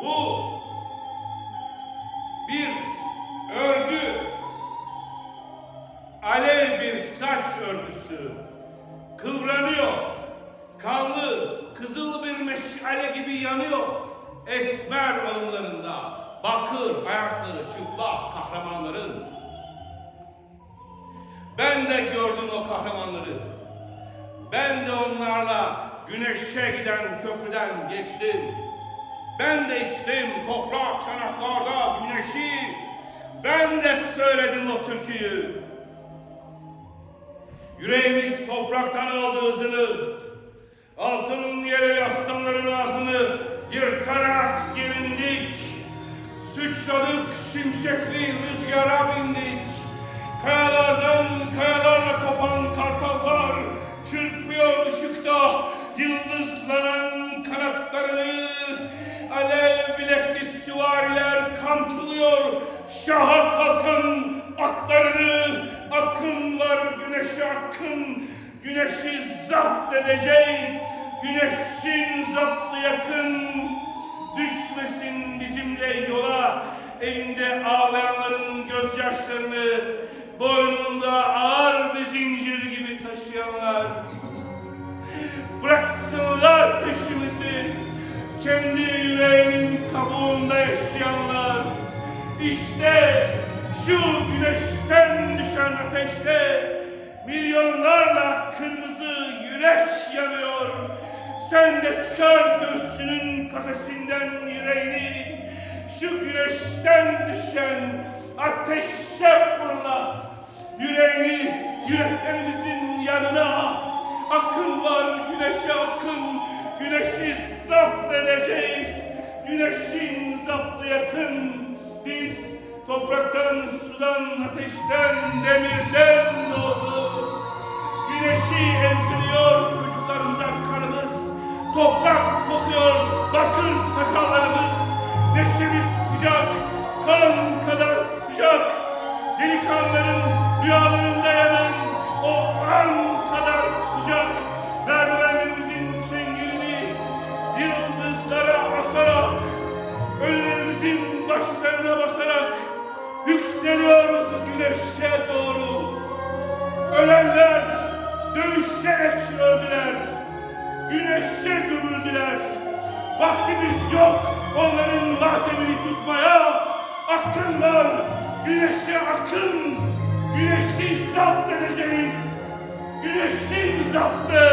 Bu bir örgü, alev bir saç örgüsü kıvranıyor. Kanlı, kızıl bir meşale gibi yanıyor. Esmer alınlarında bakır ayakları çıplak kahramanların. Ben de gördüm o kahramanları. Ben de onlarla güneşe giden köprüden geçtim. Ben de içtim toprak çanaklarda güneşi. Ben de söyledim o türküyü. Yüreğimiz topraktan aldı hızını. Altın yere yaslanların ağzını yırtarak gelindik. Sıçradık şimşekli rüzgara bindik. Kayalardan kayalarla zapt edeceğiz. Güneşin zaptı yakın. Düşmesin bizimle yola elinde ağlayanların gözyaşlarını boynunda ağır bir zincir gibi taşıyanlar. Bıraksınlar peşimizi kendi yüreğinin kabuğunda yaşayanlar. İşte şu güneşten düşen ateşte milyonlarla kırmızı yürek yanıyor. Sen de çıkar göğsünün kafesinden yüreğini şu güneşten düşen ateşe fırlat. Yüreğini yüreklerimizin yanına at. Akın var güneşe akın. Güneşi zapt edeceğiz. Güneşin zaptı yakın. Biz topraktan, Neşemiz sıcak, kan kadar sıcak. Delikanlıların rüyalarında yanan o an kadar sıcak. Merdivenlerimizin çengelini yıldızlara asarak, ölülerimizin başlarına basarak yükseliyoruz güneşe doğru. Ölenler dövüşerek öldüler. Güneşe gömüldüler. Vaktimiz yok tutmaya. Akınlar güneşe akın. Güneşi zapt edeceğiz. Güneşin zaptı